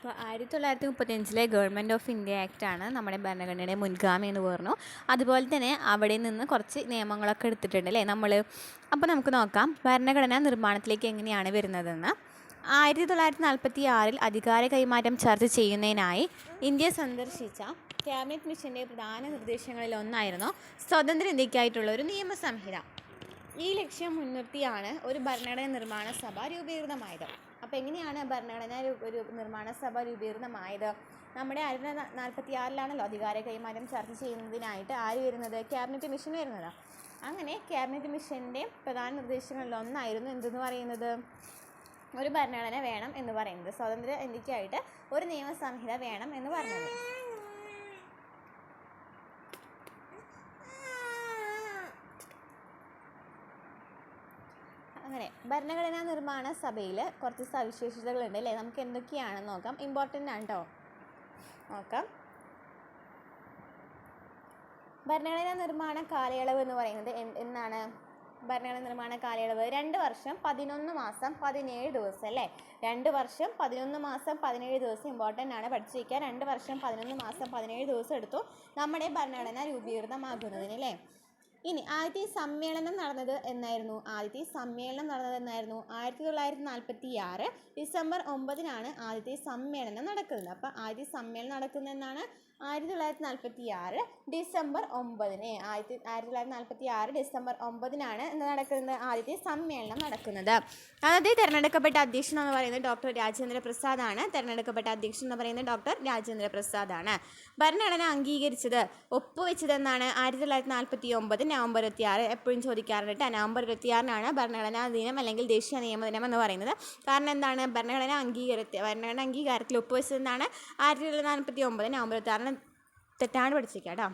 അപ്പോൾ ആയിരത്തി തൊള്ളായിരത്തി മുപ്പത്തിയഞ്ചിലെ ഗവൺമെന്റ് ഓഫ് ഇന്ത്യ ആക്ട് ആണ് നമ്മുടെ ഭരണഘടനയുടെ മുൻഗാമി എന്ന് പറഞ്ഞു. അതുപോലെ തന്നെ അവിടെ നിന്ന് കുറച്ച് നിയമങ്ങളൊക്കെ എടുത്തിട്ടുണ്ട് അല്ലേ നമ്മൾ അപ്പോൾ നമുക്ക് നോക്കാം ഭരണഘടനാ നിർമ്മാണത്തിലേക്ക് എങ്ങനെയാണ് വരുന്നതെന്ന്. ആയിരത്തി തൊള്ളായിരത്തി നാൽപ്പത്തി ആറിൽ അധികാര കൈമാറ്റം ചർച്ച ചെയ്യുന്നതിനായി ഇന്ത്യ സന്ദർശിച്ച ക്യാബിനറ്റ് മിഷന്റെ പ്രധാന നിർദ്ദേശങ്ങളിൽ ഒന്നായിരുന്നു സ്വതന്ത്ര ഇന്ത്യക്കായിട്ടുള്ള ഒരു നിയമസംഹിത ഈ ലക്ഷ്യം മുൻനിർത്തിയാണ് ഒരു ഭരണഘടന നിർമ്മാണ സഭ രൂപീകൃതമായത്. അപ്പോൾ എങ്ങനെയാണ് ഭരണഘടന ഒരു നിർമ്മാണ സഭ രൂപീകൃതമായത്? നമ്മുടെ ആയിരത്തി നാൽപ്പത്തി ആറിലാണല്ലോ അധികാര കൈമാറ്റം ചർച്ച ചെയ്യുന്നതിനായിട്ട് ആര് വരുന്നത്? ക്യാബിനറ്റ് മിഷൻ വരുന്നത്. അങ്ങനെ ക്യാബിനറ്റ് മിഷന്റെ പ്രധാന നിർദ്ദേശങ്ങളിൽ ഒന്നായിരുന്നു എന്തെന്ന് പറയുന്നത്? ഒരു ഭരണഘടന വേണം എന്ന് പറയുന്നത്. സ്വതന്ത്ര ഇന്ത്യക്കായിട്ട് ഒരു നിയമസംഹിത വേണം എന്ന് പറഞ്ഞത്. അങ്ങനെ. ഭരണഘടനാ നിർമ്മാണ സഭയിൽ കുറച്ച് സവിശേഷതകളുണ്ട് അല്ലേ? നമുക്ക് എന്തൊക്കെയാണെന്ന് നോക്കാം. ഇമ്പോർട്ടന്റ് ആണ് കേട്ടോ നോക്കാം. ഭരണഘടനാ നിർമ്മാണ കാലയളവ് എന്ന് പറയുന്നത് എന്നാണ്? ഭരണഘടനാ നിർമ്മാണ കാലയളവ്. രണ്ട് വർഷം പതിനൊന്ന് മാസം പതിനേഴ് ദിവസം അല്ലേ? രണ്ട് വർഷം പതിനൊന്ന് മാസം പതിനേഴ് ദിവസം ഇമ്പോർട്ടന്റ് ആണ് പഠിച്ചു വയ്ക്കുക രണ്ട് വർഷം പതിനൊന്ന് മാസം പതിനേഴ് ദിവസം എടുത്തു. നമ്മുടെ ഭരണഘടന രൂപീകൃതമാകുന്നതിന് അല്ലേ? ഇനി ആദ്യത്തെ സമ്മേളനം നടന്നത് എന്നായിരുന്നു. ആദ്യത്തെ സമ്മേളനം നടന്നത് എന്നായിരുന്നു. ആയിരത്തി തൊള്ളായിരത്തി നാൽപ്പത്തി ആറ് ഡിസംബർ ഒമ്പതിനാണ് ആദ്യത്തെ സമ്മേളനം നടക്കുന്നത്. അപ്പോൾ ആദ്യത്തെ സമ്മേളനം നടക്കുന്നതെന്നാണ് ആയിരത്തി തൊള്ളായിരത്തി നാൽപ്പത്തി ആറ് ഡിസംബർ ഒമ്പതിന്. ആയിരത്തി ആയിരത്തി തൊള്ളായിരത്തി നാൽപ്പത്തി ആറ് ഡിസംബർ ഒമ്പതിനാണ് എന്ന് നടക്കുന്നത് ആദ്യത്തെ സമ്മേളനം നടക്കുന്നത്. ആദ്യത്തെ തിരഞ്ഞെടുക്കപ്പെട്ട അധ്യക്ഷൻ എന്ന് പറയുന്നത് ഡോക്ടർ രാജേന്ദ്ര പ്രസാദ് ആണ് തിരഞ്ഞെടുക്കപ്പെട്ട അധ്യക്ഷൻ എന്ന് പറയുന്നത് ഡോക്ടർ രാജേന്ദ്ര പ്രസാദ് ആണ് ഭരണഘടന അംഗീകരിച്ചത് ഒപ്പുവെച്ചതെന്നാണ് ആയിരത്തി തൊള്ളായിരത്തി നാൽപ്പത്തി ഒമ്പത് നവംബർ ഇരുപത്തി ആറ് എപ്പോഴും ചോദിക്കാറുണ്ട് കേട്ടോ നവംബർ ഇരുപത്തി ആറിനാണ് ഭരണഘടനാ ദിനം അല്ലെങ്കിൽ ദേശീയ നിയമ ദിനം എന്ന് പറയുന്നത്. കാരണം എന്താണ്? ഭരണഘടന അംഗീകാരത്തെ ഭരണഘടന അംഗീകാരത്തിൽ ഒപ്പുവെച്ചതെന്നാണ് ആയിരത്തി തൊള്ളായിരത്തി നാൽപ്പത്തി ഒമ്പത് നവംബർ ഇരുപത്തി ആറിന് തെറ്റാണ് പഠിച്ചിരിക്കുക കേട്ടോ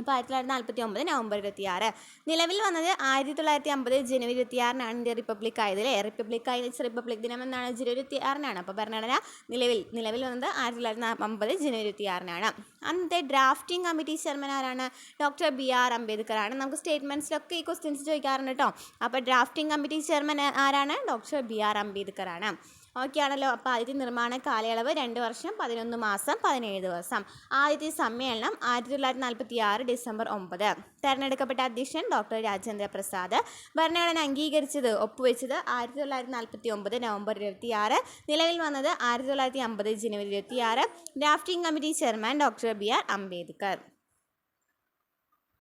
അപ്പോൾ ആയിരത്തി തൊള്ളായിരത്തി നാൽപ്പത്തി ഒമ്പത് നവംബർ ഇരുപത്തി ആറ് നിലവിൽ വന്നത് ആയിരത്തി തൊള്ളായിരത്തി അമ്പത് ജനുവരി ഇരുപത്തി ആറിനാണ് ഇന്ത്യ റിപ്പബ്ലിക് ആയത് അല്ലേ? റിപ്പബ്ലിക് ആയി റിപ്പബ്ലിക് ദിനം എന്നാണ് ജനുവരി ഇരുപത്തി ആറിനാണ് അപ്പോൾ ഭരണഘടന നിലവിൽ നിലവിൽ വന്നത് ആയിരത്തി തൊള്ളായിരത്തി അമ്പത് ജനുവരി ഇരുപത്തി ആറിനാണ് അന്നത്തെ ഡ്രാഫ്റ്റിംഗ് കമ്മിറ്റി ചെയർമാൻ ആരാണ്? ഡോക്ടർ ബി ആർ അംബേദ്കർ ആണ്. നമുക്ക് സ്റ്റേറ്റ്മെന്റ്സിലൊക്കെ ഈ ക്വസ്റ്റ്യൻസ് ചോദിക്കാറുണ്ട് കേട്ടോ അപ്പോൾ ഡ്രാഫ്റ്റിംഗ് കമ്മിറ്റി ചെയർമാൻ ആരാണ്? ഡോക്ടർ ബി ആർ അംബേദ്കർ ആണ്. ഓക്കെ ആണല്ലോ അപ്പോൾ ആദ്യത്തെ നിർമ്മാണ കാലയളവ് രണ്ട് വർഷം പതിനൊന്ന് മാസം പതിനേഴ് ദിവസം. ആദ്യത്തെ സമ്മേളനം ആയിരത്തി തൊള്ളായിരത്തി നാൽപ്പത്തി ആറ് ഡിസംബർ ഒമ്പത്. തെരഞ്ഞെടുക്കപ്പെട്ട അധ്യക്ഷൻ ഡോക്ടർ രാജേന്ദ്ര പ്രസാദ്. ഭരണഘടന അംഗീകരിച്ചത് ഒപ്പുവെച്ചത് ആയിരത്തി തൊള്ളായിരത്തി നാൽപ്പത്തി ഒമ്പത് നവംബർ ഇരുപത്തി ആറ് നിലവിൽ വന്നത് ആയിരത്തി തൊള്ളായിരത്തി അമ്പത് ജനുവരി ഇരുപത്തി ആറ് drafting committee chairman doctor B R Ambedkar.